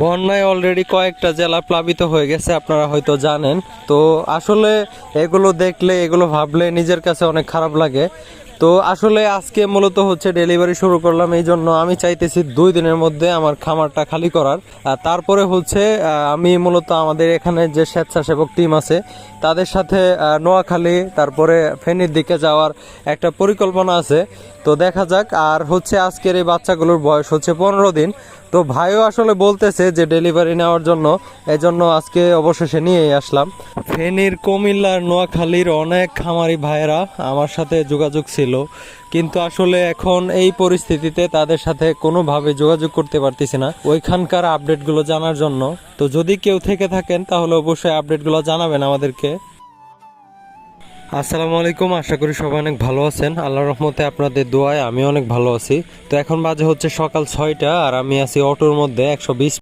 বন্যায় অলরেডি কয়েকটা জেলা প্লাবিত হয়ে গেছে, আপনারা হয়তো জানেন। তো আসলে এগুলো দেখলে, এগুলো ভাবলে নিজের কাছে অনেক খারাপ লাগে। তো আসলে আজকে মূলত হচ্ছে ডেলিভারি শুরু করলাম, এই জন্য আমি চাইতেছি দুই দিনের মধ্যে আমার খামারটা খালি করার। তারপরে হচ্ছে আমি মূলত আমাদের এখানে যে স্বেচ্ছাসেবক টিম আছে, তাদের সাথে নোয়াখালী, তারপরে ফেনীর দিকে যাওয়ার একটা পরিকল্পনা আছে। তো দেখা যাক, আর হচ্ছে আজকের এই বাচ্চাগুলোর বয়স হচ্ছে পনেরো দিন। তো ভাইও আসলে বলতেছে যে ডেলিভারি নেওয়ার জন্য এই জন্য আজকে অবশেষে নিয়েই আসলাম। ফেনীর কুমিল্লার নোয়াখালীর অনেক খামারি ভাইয়েরা আমার সাথে যোগাযোগ ছিল, কিন্তু আসলে এখন এই পরিস্থিতিতে তাদের সাথে কোনোভাবে যোগাযোগ করতে পারতেছি না। ওইখানকার আপডেটগুলো জানার জন্য। তো যদি কেউ থেকে থাকেন, তাহলে অবশ্যই আপডেটগুলো জানাবেন আমাদেরকে। আসসালামু আলাইকুম, আশা করি সবাই অনেক ভালো আছেন। আল্লাহ রহমতে আপনাদের দোয়ায় আমি অনেক ভালো আছি। তো এখন বাজে হচ্ছে সকাল ছয়টা আর আমি আছি অটোর মধ্যে একশো বিশ